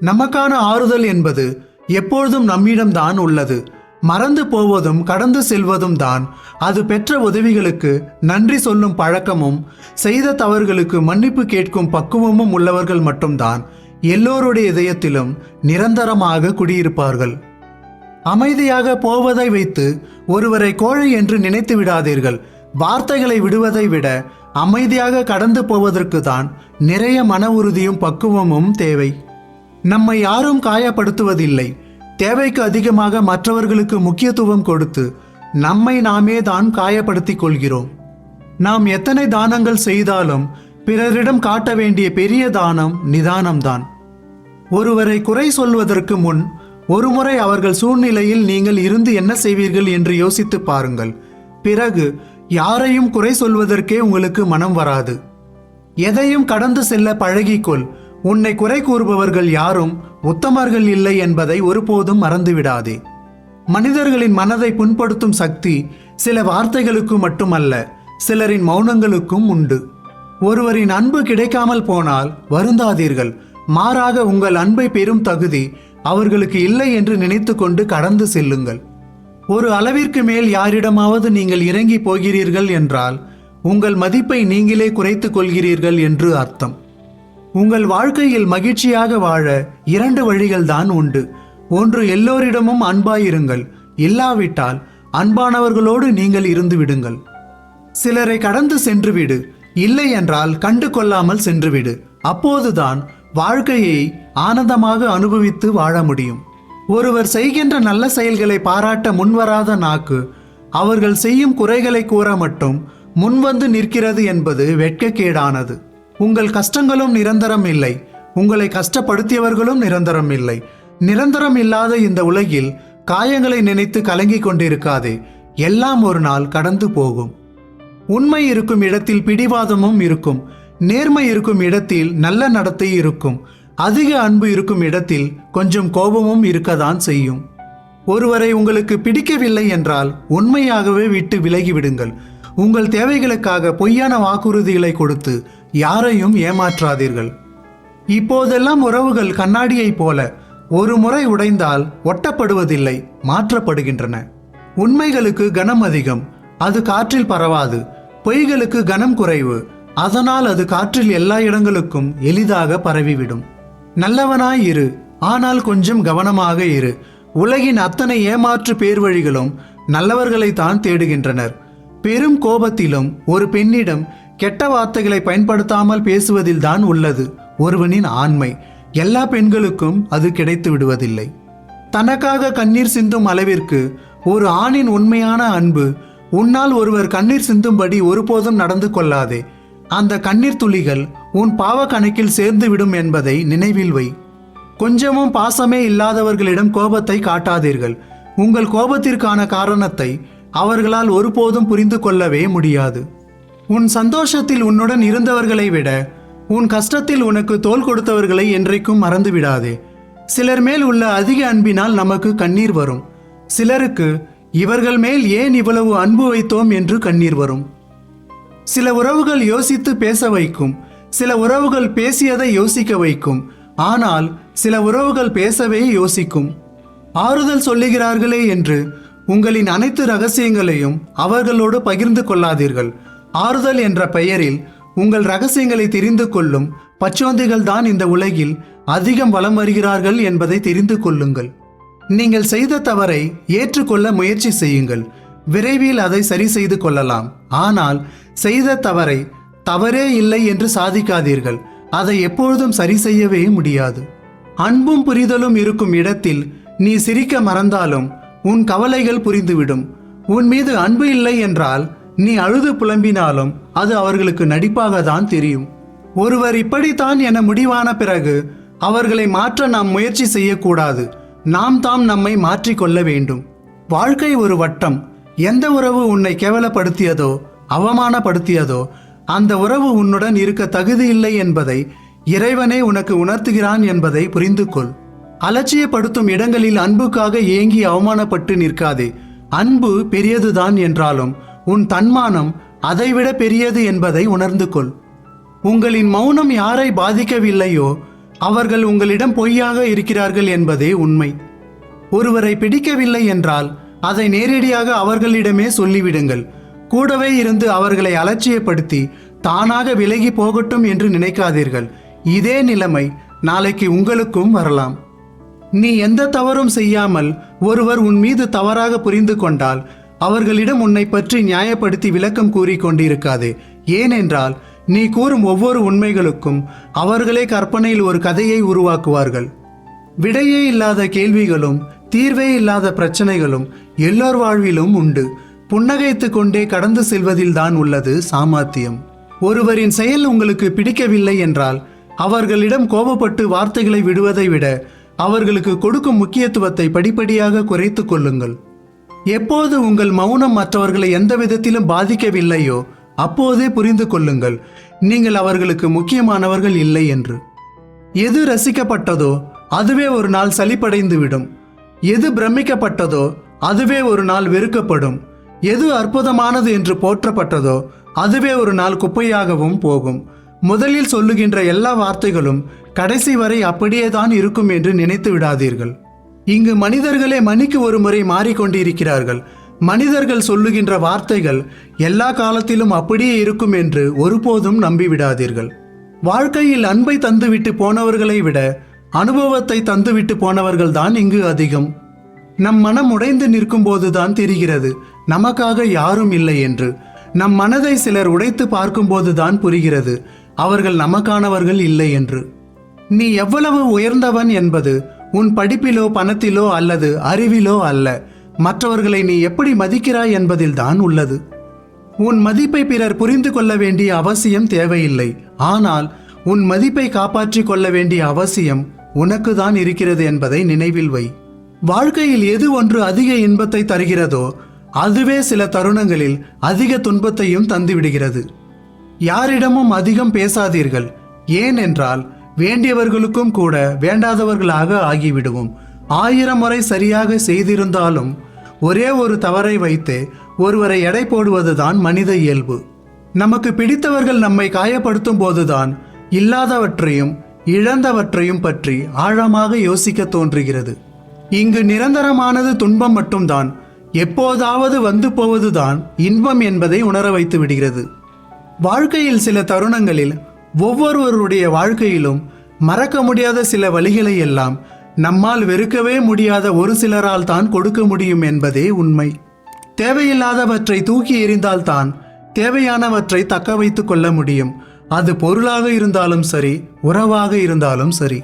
நமக்கான ஆறுதல் என்பது எப்பொழுதும் நம்மிடம்தான் உள்ளது. மறந்து போவதும் கடந்து செல்வதும் தான். அது பெற்ற உதவிகளுக்கு நன்றி சொல்லும் பழக்கமும் செய்த தவறுகளுக்கு மன்னிப்பு கேட்கும் பக்குவமும் உள்ளவர்கள் மட்டும்தான். எல்லோருடைய இதயத்திலும் நிரந்தரமாக குடியிருப்பார்கள். அமைதியாக போவதை வைத்து ஒருவரை கோழை என்று நினைத்து விடாதீர்கள். வார்த்தைகளை விடுவதை விட அமைதியாக கடந்து போவதற்கு தான் நிறைய மன உறுதியும் பக்குவமும் தேவை. நம்மை யாரும் காயப்படுத்துவதில்லை. தேவைக்கு அதிகமாக மற்றவர்களுக்கு முக்கியத்துவம் கொடுத்து நம்மை நாமே தான் காயப்படுத்திக் கொள்கிறோம். நாம் எத்தனை தானங்கள் செய்தாலும் பிறரிடம் காட்ட வேண்டிய பெரிய தானம் நிதானம்தான். ஒருவரை குறை சொல்வதற்கு முன் ஒருமுறை அவர்கள் சூழ்நிலையில் நீங்கள் இருந்து என்ன செய்வீர்கள் என்று யோசித்து பாருங்கள். பிறகு யாரையும் குறை சொல்வதற்கே உங்களுக்கு மனம் வராது. எதையும் கடந்து செல்ல பழகிக்கொள். உன்னை குறை கூறுபவர்கள் யாரும் உத்தமர்கள் இல்லை என்பதை ஒருபோதும் மறந்துவிடாதே. மனிதர்களின் மனதை புண்படுத்தும் சக்தி சில வார்த்தைகளுக்கு மட்டுமல்ல சிலரின் மௌனங்களுக்கும் உண்டு. ஒருவரின் அன்பு கிடைக்காமல் போனால் வருந்தாதீர்கள். மாறாக உங்கள் அன்பை பெறும் தகுதி அவர்களுக்கு இல்லை என்று நினைத்துக்கொண்டு கடந்து செல்லுங்கள். ஒரு அளவிற்கு மேல் யாரிடமாவது நீங்கள் இறங்கி போகிறீர்கள் என்றால் உங்கள் மதிப்பை நீங்களே குறைத்துக் கொள்கிறீர்கள் என்று அர்த்தம். உங்கள் வாழ்க்கையில் மகிழ்ச்சியாக வாழ இரண்டு வழிகள்தான் உண்டு. ஒன்று எல்லோரிடமும் அன்பாயிருங்கள். இல்லாவிட்டால் அன்பானவர்களோடு நீங்கள் இருந்து விடுங்கள். சிலரை கடந்து சென்றுவிடு. இல்லை என்றால் கண்டு கொள்ளாமல் சென்றுவிடு. அப்போதுதான் வாழ்க்கையை ஆனந்தமாக அனுபவித்து வாழ முடியும். ஒருவர் செய்கின்ற நல்ல செயல்களை பாராட்ட முன்வராத நாக்கு அவர்கள் செய்யும் குறைகளை கூற மட்டும் முன்வந்து நிற்கிறது என்பது வெட்கக்கேடானது. உங்கள் கஷ்டங்களும் நிரந்தரம் இல்லை. உங்களை கஷ்டப்படுத்தியவர்களும் நிரந்தரம் இல்லை. நிரந்தரம் இல்லாத இந்த உலகில் காயங்களை நினைத்து கலங்கிக் கொண்டிருக்காதே. எல்லாம் ஒரு நாள் கடந்து போகும். உண்மை இருக்கும் இடத்தில் பிடிவாதமும் இருக்கும். நேர்மை இருக்கும் இடத்தில் நல்ல நடத்தை இருக்கும். அதிக அன்பு இருக்கும் இடத்தில் கொஞ்சம் கோபமும் இருக்கதான் செய்யும். ஒருவரை உங்களுக்கு பிடிக்கவில்லை என்றால் உண்மையாகவே விட்டு விலகிவிடுங்கள். உங்கள் தேவைகளுக்காக பொய்யான வாக்குறுதிகளை கொடுத்து யாரையும் ஏமாற்றாதீர்கள். இப்போதெல்லாம் உறவுகள் கண்ணாடியைப் போல ஒரு முறை உடைந்தால் ஒட்டப்படுவதில்லை மாற்றப்படுகின்றன. உண்மைகளுக்கு கனம் அதிகம் அது காற்றில் பரவாது. பொய்களுக்கு கனம் குறைவு அதனால் அது காற்றில் எல்லா இடங்களுக்கும் எளிதாக பரவிவிடும். நல்லவனாய் இரு ஆனால் கொஞ்சம் கவனமாக இரு. உலகின் அத்தனை ஏமாற்று பேர்வழிகளும் நல்லவர்களைத்தான் தேடுகின்றனர். பெரும் கோபத்திலும் ஒரு பெண்ணிடம் கெட்ட வார்த்தைகளை பயன்படுத்தாமல் பேசுவதில்தான் உள்ளது. ஒருவனின் ஆண்மை எல்லா பெண்களுக்கும் அது கிடைத்து விடுவதில்லை. தனக்காக கண்ணீர் சிந்தும் அளவிற்கு ஒரு ஆணின் உண்மையான அன்பு உன்னால் ஒருவர் கண்ணீர் சிந்தும்படி ஒருபோதும் நடந்து கொள்ளாதே. அந்த கண்ணீர் துளிகள் உன் பாவ கணக்கில் சேர்ந்து விடும் என்பதை நினைவில் வை. கொஞ்சமும் பாசமே இல்லாதவர்களிடம் கோபத்தை காட்டாதீர்கள். உங்கள் கோபத்திற்கான காரணத்தை அவர்களால் ஒருபோதும் புரிந்து கொள்ளவே முடியாது. உன் சந்தோஷத்தில் உன்னுடன் இருந்தவர்களை விட உன் கஷ்டத்தில் உனக்கு தோல் கொடுத்தவர்களை என்றைக்கும் மறந்துவிடாதே. சிலர் மேல் உள்ள அதிக அன்பினால் நமக்கு கண்ணீர் வரும். சிலருக்கு இவர்கள் மேல் ஏன் இவ்வளவு அன்பு வைத்தோம் என்று கண்ணீர் வரும். சில உறவுகள் யோசித்து பேச வைக்கும். சில உறவுகள் பேசியதை யோசிக்க வைக்கும். ஆனால் சில உறவுகள் பேசவே யோசிக்கும். ஆறுதல் சொல்லுகிறார்களே என்று உங்களின் அனைத்து ரகசியங்களையும் அவர்களோடு பகிர்ந்து கொள்ளாதீர்கள். ஆறுதல் என்ற பெயரில் உங்கள் ரகசியங்களை தெரிந்து கொள்ளும் பச்சோந்திகள் தான் இந்த உலகில் அதிகம் வலம் வருகிறார்கள் என்பதை தெரிந்து கொள்ளுங்கள். நீங்கள் செய்த தவறை ஏற்றுக்கொள்ள முயற்சி செய்யுங்கள். விரைவில் அதை சரி செய்து கொள்ளலாம். ஆனால் செய்த தவறை தவறே இல்லை என்று சாதிக்காதீர்கள். அதை எப்பொழுதும் சரி செய்யவே முடியாது. அன்பும் புரிதலும் இருக்கும் இடத்தில் நீ சிரிக்க மறந்தாலும் உன் கவலைகள் புரிந்துவிடும். உன் மீது அன்பு இல்லை என்றால் நீ அழுது புலம்பினாலும் அது அவர்களுக்கு நடிப்பாக தான் தெரியும். ஒருவர் இப்படித்தான் என முடிவான பிறகு அவர்களை மாற்ற நாம் முயற்சி செய்யக்கூடாது. நாம் தாம் நம்மை மாற்றிக்கொள்ள வேண்டும். வாழ்க்கை ஒரு வட்டம். எந்த உறவு உன்னை கேவலப்படுத்தியதோ அவமானப்படுத்தியதோ அந்த உறவு உன்னுடன் இருக்க தகுதியில்லை என்பதை இறைவனே உனக்கு உணர்த்துகிறான் என்பதை புரிந்து கொள் அலட்சியப்படுத்தும் இடங்களில் அன்புக்காக ஏங்கி அவமானப்பட்டு நிற்காதே. அன்பு பெரியதுதான் என்றாலும் உன் தன்மானம் அதைவிட பெரியது என்பதை உணர்ந்து கொள். உங்களின் மௌனம் யாரை பாதிக்கவில்லையோ அவர்கள் உங்களிடம் பொய்யாக இருக்கிறார்கள் என்பதே உண்மை. ஒருவரை பிடிக்கவில்லை என்றால் அதை நேரடியாக அவர்களிடமே சொல்லிவிடுங்கள். கூடவே இருந்து அவர்களை அலட்சியப்படுத்தி தானாக விலகி போகட்டும் என்று நினைக்காதீர்கள். இதே நிலைமை நாளைக்கு உங்களுக்கும் வரலாம். நீ எந்த தவறும் செய்யாமல் ஒருவர் உன் மீது தவறாக புரிந்து கொண்டால் அவர்களிடம் உன்னை பற்றி நியாயப்படுத்தி விளக்கம் கூறி கொண்டிருக்காதே. ஏனென்றால் நீ கூறும் ஒவ்வொரு உண்மைகளுக்கும் அவர்களே கற்பனையில் ஒரு கதையை உருவாக்குவார்கள். விடையே இல்லாத கேள்விகளும் தீர்வே இல்லாத பிரச்சனைகளும் எல்லோர் வாழ்விலும் உண்டு. புன்னகைத்து கொண்டே கடந்து செல்வதில்தான் உள்ளது சாமர்த்தியம். ஒருவரின் செயல் உங்களுக்கு பிடிக்கவில்லை என்றால் அவர்களிடம் கோபப்பட்டு வார்த்தைகளை விடுவதை விட அவர்களுக்கு கொடுக்கும் முக்கியத்துவத்தை படிப்படியாக குறைத்து கொள்ளுங்கள். எப்போது உங்கள் மௌனம் மற்றவர்களை எந்த விதத்திலும் பாதிக்கவில்லையோ அப்போதே புரிந்து கொள்ளுங்கள். நீங்கள் அவர்களுக்கு முக்கியமானவர்கள் இல்லை என்று. எது ரசிக்கப்பட்டதோ அதுவே ஒரு நாள் சலிப்படைந்துவிடும். எது பிரமிக்கப்பட்டதோ அதுவே ஒரு நாள் வெறுக்கப்படும். எது அற்புதமானது என்று போற்றப்பட்டதோ அதுவே ஒரு நாள் குப்பையாகவும் போகும். முதலில் சொல்லுகின்ற எல்லா வார்த்தைகளும் கடைசி வரை அப்படியே தான் இருக்கும் என்று நினைத்து விடாதீர்கள். இங்கு மனிதர்களே மணிக்கு ஒரு முறை மாறிக்கொண்டிருக்கிறார்கள். மனிதர்கள் சொல்லுகின்ற வார்த்தைகள் எல்லா காலத்திலும் அப்படியே இருக்கும் என்று ஒருபோதும் நம்பிவிடாதீர்கள். வாழ்க்கையில் அன்பை தந்துவிட்டு போனவர்களை விட அனுபவத்தை தந்துவிட்டு போனவர்கள் தான் இங்கு அதிகம். நம் மனம் உடைந்து நிற்கும் போதுதான் தெரிகிறது நமக்காக யாரும் இல்லை என்று. நம் மனதை சிலர் உடைத்து பார்க்கும்போதுதான் புரிகிறது அவர்கள் நமக்கானவர்கள் இல்லை என்று. நீ எவ்வளவு உயர்ந்தவன் என்பது உன் படிப்பிலோ பணத்திலோ அல்லது அறிவிலோ அல்ல. மற்றவர்களை நீ எப்படி மதிக்கிறாய் என்பதில்தான் உள்ளது. உன் மதிப்பை பிறர் புரிந்து கொள்ள வேண்டிய அவசியம் தேவையில்லை. ஆனால் உன் மதிப்பை காப்பாற்றிக் கொள்ள வேண்டிய அவசியம் உனக்கு தான் இருக்கிறது என்பதை நினைவில் வை. வாழ்க்கையில் எது ஒன்று அதிக இன்பத்தை தருகிறதோ அதுவே சில தருணங்களில் அதிக துன்பத்தையும் தந்துவிடுகிறது. யாரிடமும் அதிகம் பேசாதீர்கள். ஏனென்றால் வேண்டியவர்களுக்கும் கூட வேண்டாதவர்களாக ஆகிவிடுவோம். ஆயிரம் முறை சரியாக செய்திருந்தாலும் ஒரே ஒரு தவறை வைத்து ஒருவரை எடை போடுவதுதான் மனித இயல்பு. நமக்கு பிடித்தவர்கள் நம்மை காயப்படுத்தும் போதுதான் இல்லாதவற்றையும் இழந்தவற்றையும் பற்றி ஆழமாக யோசிக்க தோன்றுகிறது. இங்கு நிரந்தரமானது துன்பம் மட்டும்தான் எப்போதாவது வந்து போவதுதான் இன்பம் என்பதை உணர வைத்து விடுகிறது. வாழ்க்கையில் சில தருணங்களில் ஒவ்வொருவருடைய வாழ்க்கையிலும் மறக்க முடியாத சில வழிகளை எல்லாம் நம்மால் வெறுக்கவே முடியாத ஒரு சிலரால் தான் கொடுக்க முடியும் என்பதே உண்மை. தேவையில்லாதவற்றை தூக்கி எறிந்தால்தான் தேவையானவற்றை தக்க வைத்து கொள்ள முடியும். அது பொருளாக இருந்தாலும் சரி உறவாக இருந்தாலும் சரி.